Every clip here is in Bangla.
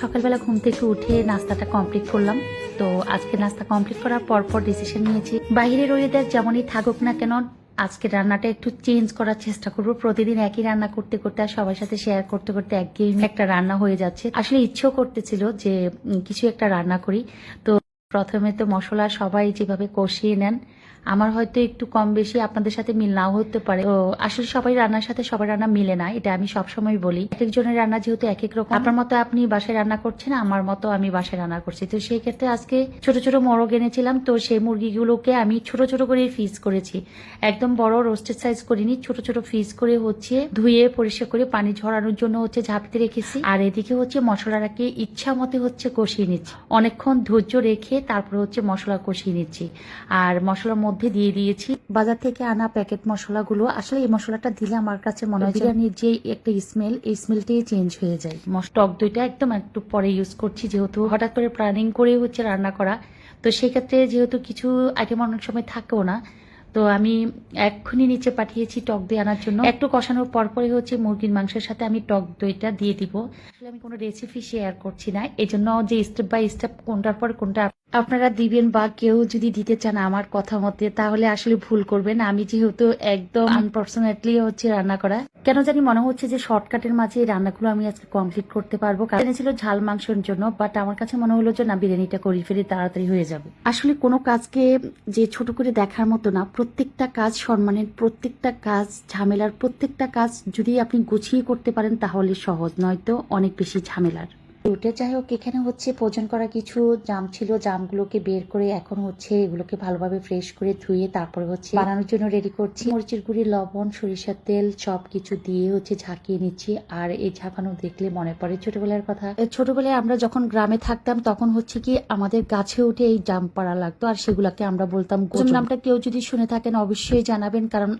সকালবেলা ঘুম থেকে উঠে নাস্তাটা কমপ্লিট করলাম। তো আজকে নাস্তা কমপ্লিট করার পর পর ডিসিশন নিয়েছি। বাইরের ওয়েদার যেমনই থাকুক না কেন, আজকে রান্নাটা একটু চেঞ্জ করার চেষ্টা করব। প্রতিদিন একই রান্না করতে করতে আর সবার সাথে শেয়ার করতে করতে একঘেয়েমি একটা রান্না হয়ে যাচ্ছে। আসলে ইচ্ছেও করতেছিল যে কিছু একটা রান্না করি। তো প্রথমে তো মশলা সবাই যেভাবে কষিয়ে নেন আমার হয়তো একটু কম বেশি আপনাদের সাথে মিল নাও হতে পারে। তো আসলে সবাই রান্নার সাথে সবার রান্না মিলে না, এটা আমি সবসময় বলি। এক একজনের রান্না যেহেতু এক এক রকম, আপনার মতো আপনি বাসায় রান্না করছেন, আমার মতো আমি বাসায় রান্না করছি। তো সেই ক্ষেত্রে আজকে ছোট ছোট মোরগ এনেছিলাম, তো সেই মুরগিগুলোকে আমি ছোট ছোট করে ফিস করেছি। একদম বড় রোস্টেড সাইজ করিনি, ছোট ছোট ফিস করে হচ্ছে ধুয়ে পরিষ্কার করে পানি ঝরানোর জন্য হচ্ছে ঝাঁপতে রেখেছি। আর এদিকে হচ্ছে মশলাটাকে ইচ্ছা মতে হচ্ছে কষিয়ে নিচ্ছি। অনেকক্ষণ ধৈর্য রেখে তারপরে হচ্ছে মশলা কষিয়ে নিচ্ছি। আর মশলার মধ্যে দিয়ে দিয়েছি। বাজার থেকে আনা প্যাকেট মশলাগুলো আসলে এই মশলাটা দিলে আমার কাছে মনে হয় বিরিয়ানির যে একটা স্মেল এই স্মেলটাই চেঞ্জ হয়ে যায়। টক দইটা একদম একটু পরে ইউজ করছি যেহেতু হঠাৎ করে প্ল্যানিং করে হচ্ছে রান্না করা। তো সেই ক্ষেত্রে যেহেতু কিছু আইটেম অনেক সময় থাকেও না তো আমি এক্ষুনি নিচে পাঠিয়েছি টক দই আনার জন্য। একটু কষানোর পরপরই হচ্ছে মুরগির মাংসের সাথে আমি টক দইটা দিয়ে দিব। আসলে আমি কোনো রেসিপি শেয়ার করছি না। এজন্য যে স্টেপ বাই স্টেপ কোনটার পর কোনটা আপনারা দিবেন বা কেউ যদি দিতে চান আমার কথা মতে তাহলে আসলে ভুল করবেন। আমি যেহেতু একদম আনপার্সোনেটলি হচ্ছে রান্না করা। কেন জানি মনে হচ্ছে যে শর্টকাটের মাঝে এই রান্নাগুলো আমি আজকে কমপ্লিট করতে পারব। কারণ ছিল ঝাল মাংসের জন্য বাট আমার কাছে মনে হলো যে না বিরিয়ানিটা করি ফেলি তাড়াতাড়ি হয়ে যাবে। আসলে কোনো কাজকে যে ছোট করে দেখার মতো না প্রত্যেকটা কাজ সম্মানের প্রত্যেকটা কাজ ঝামেলার প্রত্যেকটা কাজ যদি আপনি গুছিয়ে করতে পারেন তাহলে সহজ নয়তো অনেক বেশি ঝামেলার। ওটা যাই হোক এখানে হচ্ছে ভোজন করা কিছু জাম ছিল জামগুলোকে বের করে এখন হচ্ছে এগুলোকে ভালোভাবে ফ্রেশ করে ধুয়ে তারপরে হচ্ছে বানানোর জন্য রেডি করছি। মরিচের গুঁড়ি লবণ সরিষার তেল সব কিছু দিয়ে হচ্ছে ঝাঁকিয়ে নিচ্ছি। আর এই ঝাঁকানো দেখলে মনে পড়ে ছোটবেলার কথা। ছোটবেলায় আমরা যখন গ্রামে থাকতাম তখন হচ্ছে কি আমাদের গাছে উঠে এই জাম পাড়া লাগতো। আর সেগুলাকে আমরা বলতাম নামটা কেউ যদি শুনে থাকেন অবশ্যই জানাবেন। কারণ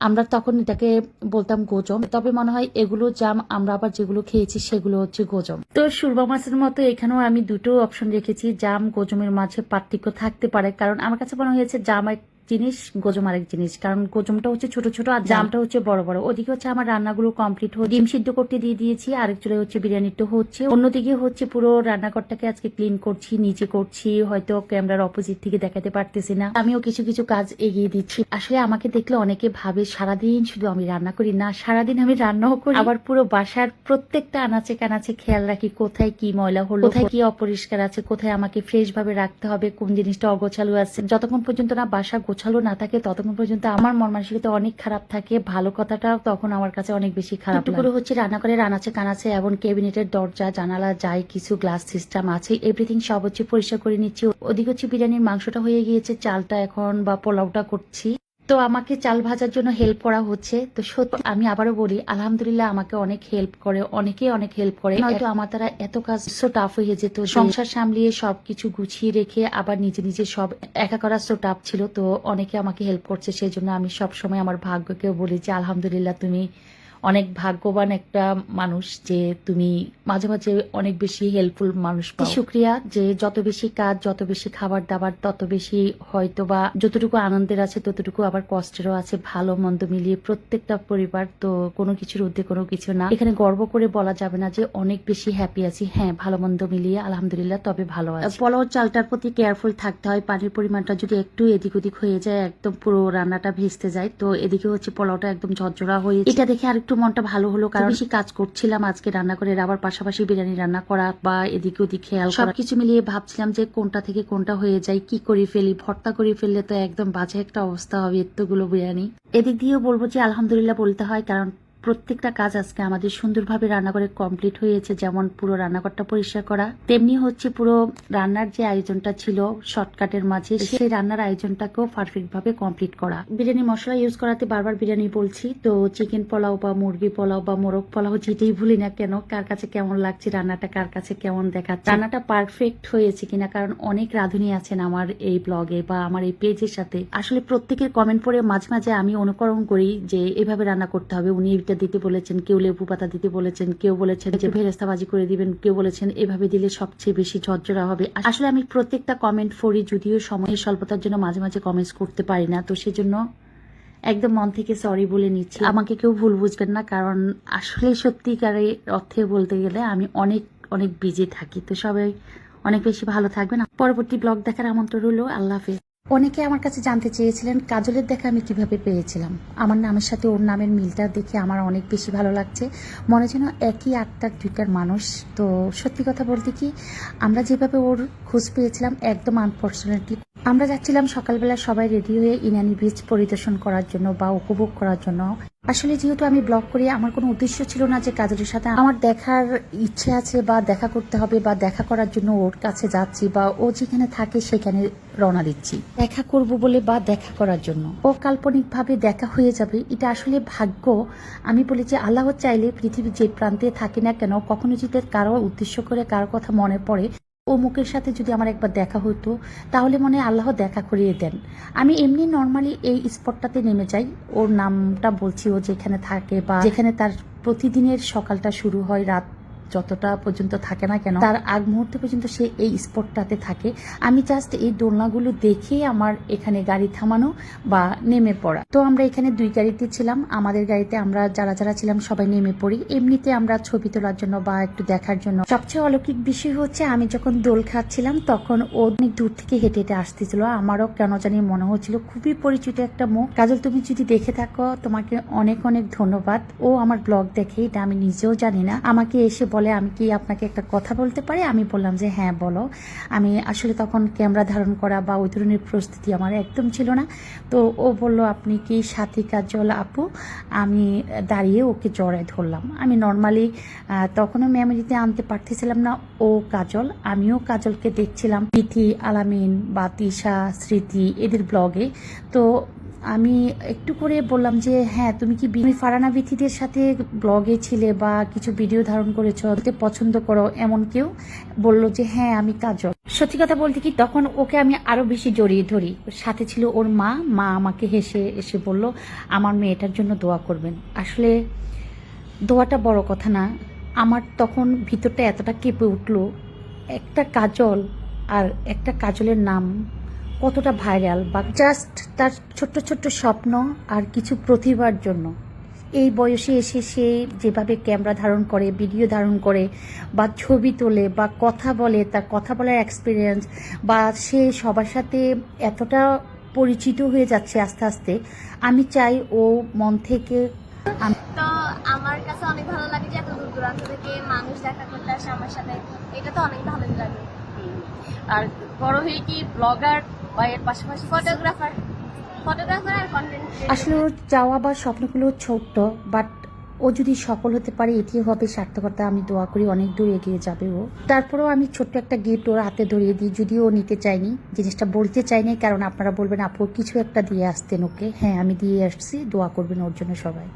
আমরা তখন এটাকে বলতাম গোজম। তবে মনে হয় এগুলো জাম, আমরা আবার যেগুলো খেয়েছি সেগুলো হচ্ছে গোজম। তো সুরবা মাছের মতো এখানেও আমি দুটো অপশন রেখেছি। জাম, গোজমের মাঝে পার্থক্য থাকতে পারে। কারণ আমার কাছে মনে হয়েছে জাম জিনিস গোজম আরেক জিনিস। কারণ গোজমটা হচ্ছে ছোট ছোট আর জামটা হচ্ছে বড় বড়। ওদিকে হচ্ছে আমার রান্নাগুলো কমপ্লিট হয়ে ডিম সিদ্ধ করতে দিয়ে দিয়েছি আরেক চুলে হচ্ছে বিরিয়ানিটা হচ্ছে। অন্যদিকে হচ্ছে পুরো রান্নাঘরটাকে আজকে ক্লিন করছি নিচে করছি। হয়তো ক্যামেরার অপোজিট থেকে দেখাতে পারতেছি না। আমিও কিছু কিছু কাজ এগিয়ে দিচ্ছি। আসলে আমাকে দেখলে অনেকে ভাবে সারাদিন শুধু আমি রান্না করি না সারাদিন আমি রান্নাও করি। আবার পুরো বাসার প্রত্যেকটা আনাচে কানাচে খেয়াল রাখি কোথায় কি ময়লা হলো কোথায় কি অপরিষ্কার আছে কোথায় আমাকে ফ্রেশ ভাবে রাখতে হবে কোন জিনিসটা অগোছালো আছে। যতক্ষণ পর্যন্ত না বাসা গোছালো না থাকে ততক্ষণ পর্যন্ত আমার মন মানসিকতা অনেক খারাপ থাকে। ভালো কথাটাও তখন আমার কাছে অনেক বেশি খারাপ একটু করে হচ্ছে রান্না করে রানাছে কানাচে এবং ক্যাবিনেটের দরজা জানালা যাই কিছু গ্লাস সিস্টেম আছে এভরিথিং সব হচ্ছে পরিষ্কার করে নিচ্ছি। ওদিকে হচ্ছে বিরিয়ানির মাংসটা হয়ে গিয়েছে চালটা এখন বা পোলাওটা করছি। তো আমাকে চাল ভাজার জন্য হেল্প করা হচ্ছে। তো সত্যি আমি আবারও বলি আলহামদুলিল্লাহ আমাকে অনেক হেল্প করে অনেকে অনেক হেল্প করে। হয়তো আমার তারা এত কাজ সো টাফ হয়ে যেত সংসার সামলিয়ে সবকিছু গুছিয়ে রেখে আবার নিজে নিজে সব একা করা সো টাফ ছিল। তো অনেকে আমাকে হেল্প করছে সেই জন্য আমি সবসময় আমার ভাগ্যকেও বলি যে আলহামদুলিল্লাহ তুমি অনেক ভাগ্যবান একটা মানুষ যে তুমি মাঝে মাঝে অনেক বেশি হেল্পফুল মানুষ পাও। শুক্রিয়া যে যত বেশি কাজ যত বেশি খাবার দাবার তত বেশি হয়তো বা যতটুকু আনন্দের আছে ততটুকু আবার কষ্টেরও আছে ভালো মন্দ মিলিয়ে প্রত্যেকটা পরিবার তো কোনো কিছুর ঊর্ধ্বে কোনো কিছু না। এখানে গর্ব করে বলা যাবে না যে অনেক বেশি হ্যাপি আছি। হ্যাঁ ভালো মন্দ মিলিয়ে আলহামদুলিল্লাহ তবে ভালো আছে। পোলাও চালটার প্রতি কেয়ারফুল থাকতে হয়। পানির পরিমাণটা যদি একটু এদিক ওদিক হয়ে যায় একদম পুরো রান্নাটা ভেস্তে যায় তো এদিকে হচ্ছে পোলাওটা একদম ঝরঝরা হয়ে এটা দেখে আর একটু মনটা ভালো হলো কারণ বেশি কাজ করছিলাম আজকে রান্না করে আবার পাশাপাশি বিরিয়ানি রান্না করা বা এদিকে ওদিক খেয়াল সবকিছু মিলিয়ে ভাবছিলাম যে কোনটা থেকে কোনটা হয়ে যায় কি করে ফেলি ভর্তা করে ফেললে তো একদম বাজে একটা অবস্থা হবে এতগুলো বিরিয়ানি। এদিক দিয়েও বলব যে আলহামদুলিল্লাহ বলতে হয় কারণ প্রত্যেকটা কাজ আজকে আমাদের সুন্দরভাবে রান্নাঘরে কমপ্লিট হয়েছে যেমন পুরো রান্নাঘরটা পরিষ্কার করা। তেমনি হচ্ছে পুরো রান্নার যে আয়োজনটা ছিল শর্টকাটের মাঝে সেই রান্নার আয়োজনটাকেও পারফেক্ট ভাবে কমপ্লিট করা। বিরিয়ানি মশলা ইউজ করাতে বারবার বিরিয়ানি বলছি তো চিকেন পোলাও বা মুরগি পোলাও বা মোরগ পোলাও যেটাই ভুলি না কেন কার কাছে কেমন লাগছে রান্নাটা কার কাছে কেমন দেখাচ্ছে। রান্নাটা পারফেক্ট হয়েছে কিনা কারণ অনেক রাঁধুনি আছেন আমার এই ব্লগে বা আমার এই পেজের সাথে। আসলে প্রত্যেকের কমেন্ট পড়ে মাঝে মাঝে আমি অনুকরণ করি যে এভাবে রান্না করতে হবে উনি এটা দিতে বলেছেন কেউ লেবু পাতা দিতে বলেছেন কেউ বলেছেন যে ভেরেস্তা ভাজি করে দিবেন কেউ বলেছেন এভাবে দিলে সবচেয়ে বেশি ঝরঝরা হবে। আসলে আমি প্রত্যেকটা কমেন্ট পড়ি যদিও সময়ের স্বল্পতার জন্য মাঝে মাঝে কমেন্টস করতে পারি না তো সেজন্য একদম মন থেকে সরি বলে নিচ্ছি। আমাকে কেউ ভুল বুঝবেন না কারণ আসলে সত্যিকারের অর্থে বলতে গেলে আমি অনেক অনেক বিজি থাকি তো সবাই অনেক বেশি ভালো থাকবেন। পরবর্তী ব্লগ দেখার আমন্ত্রণ রইল আল্লাহ হাফিজ। অনেকে আমার কাছে জানতে চেয়েছিলেন, কাজলের দেখা আমি কীভাবে পেয়েছিলাম? আমার নামের সাথে ওর নামের মিলটা দেখে আমার অনেক বেশি ভালো লাগছে। মনে যেন একই আটটার দুইটার মানুষ। তো সত্যি কথা বলতে কি, আমরা যেভাবে ওর খোঁজ পেয়েছিলাম, একদম আনফর্চুনেটলি আমরা যাচ্ছিলাম সকালবেলা সবাই রেডি হয়ে ইনানি বীচ পরিদর্শন করার জন্য বা উপভোগ করার জন্য। আসলে যেহেতু আমি ব্লগ করি, আমার কোনো উদ্দেশ্য ছিল না যে কাজলের সাথে আমার দেখার ইচ্ছে আছে বা দেখা করতে হবে বা দেখা করার জন্য ওর কাছে যাচ্ছি বা ও যেখানে থাকে সেখানে রওনা দিচ্ছি। দেখা করব বলে বা দেখা করার জন্য। ও কাল্পনিকভাবে দেখা হয়ে যাবে, এটা আসলে ভাগ্য। আমি বলি যে আল্লাহ চাইলে পৃথিবীর যে প্রান্তে থাকে না কেন, কখনো যদি কারও উদ্দেশ্য করে, কারও কথা মনে পড়ে ও মুখের সাথে যদি আমার একবার দেখা হতো, তাহলে মনে আল্লাহ দেখা করিয়ে দেন। আমি এমনি নর্মালি এই স্পটটাতে নেমে যাই। ওর নামটা বলছি ও যেখানে থাকে বা যেখানে তার প্রতিদিনের সকালটা শুরু হয় রাত যতটা পর্যন্ত থাকে না কেন, তার আগ মুহূর্ত পর্যন্ত সে এই স্পটটাতে থাকে। আমি জাস্ট এই দোলনাগুলো দেখেই আমার এখানে গাড়ি থামানো বা নেমে পড়া। তো আমরা এখানে দুই গাড়িতে ছিলাম। আমাদের গাড়িতে আমরা যারা যারা ছিলাম সবাই নেমে পড়ি। এমনিতে আমরা ছবি তোলার জন্য বা একটু দেখার জন্য। সবচেয়ে অলৌকিক বিষয় হচ্ছে আমি যখন দোল খাচ্ছিলাম, তখন ও অনেক দূর থেকে হেঁটে হেঁটে আসতেছিল। আমারও কেন জানি মনে হচ্ছিল, খুবই পরিচিত একটা মুখ কাজল, তুমি যদি দেখে থাকো, তোমাকে অনেক অনেক ধন্যবাদ। ও আমার ব্লগ দেখে, এটা আমি নিজেও জানি না। আমাকে এসে বলে আমি কি আপনাকে একটা কথা বলতে পারি? আমি বললাম যে হ্যাঁ বলো। আমি আসলে তখন ক্যামেরা ধারণ করা বা ওই ধরনের প্রস্তুতি আমার একদম ছিল না। তো ও বলল, আপনি কি সাথী কাজল আপু? আমি দাঁড়িয়ে ওকে জড়ায় ধরলাম। আমি নর্মালি তখনও মেমোরিতে আনতে পারতেছিলাম না। ও কাজল, আমিও কাজলকে দেখছিলাম। তিথি আলামিন বা তিশা স্মৃতি এদের ব্লগে তো আমি একটু করে বললাম যে হ্যাঁ তুমি কি তুমি ফারানা বিথিদের সাথে ব্লগে ছিলে বা কিছু ভিডিও ধারণ করেছ পছন্দ করো, এমন কেউ বলল যে হ্যাঁ আমি কাজল। সত্যি কথা বলতে কি, তখন ওকে আমি আরও বেশি জড়িয়ে ধরি। সাথে ছিল ওর মা মা আমাকে হেসে এসে বলল, আমার মেয়েটার জন্য দোয়া করবেন। আসলে দোয়াটা বড় কথা না। আমার তখন ভিতরটা এতটা কেঁপে উঠল, একটা কাজল আর একটা কাজলের নাম কতটা ভাইরাল বা জাস্ট তার ছোট্ট ছোট্ট স্বপ্ন আর কিছু প্রতিভার জন্য। এই বয়সে এসে সে যেভাবে ক্যামেরা ধারণ করে ভিডিও ধারণ করে বা ছবি তোলে বা কথা বলে তার কথা বলার এক্সপিরিয়েন্স বা সে সবার সাথে এতটা পরিচিত হয়ে যাচ্ছে আস্তে আস্তে আমি চাই ও মন থেকে তো আমার কাছে অনেক ভালো লাগে যে এত দূর দূরান্ত থেকে মানুষ দেখা করতে আসে আমার সাথে। এটা তো অনেক ভালোই লাগে। আর বড় হয়ে কি ব্লগার পাশাপাশি ফটোগ্রাফার ফটোগ্রাফার আর কন্টেন্ট আসলে ওর চাওয়া বা স্বপ্নগুলো ছোট্ট বাট ও যদি সফল হতে পারে এটি হবে সার্থকতা। আমি দোয়া করি অনেক দূর এগিয়ে যাবে ও। তারপরেও আমি ছোট্ট একটা গিফট ওর হাতে ধরিয়ে দিই, যদিও ও নিতে চাইনি জিনিসটা বলতে চাইনি কারণ আপনারা বলবেন, আপু, কিছু একটা দিয়ে আসতেন ওকে। হ্যাঁ আমি দিয়ে আসছি। দোয়া করবেন ওর জন্য সবাই।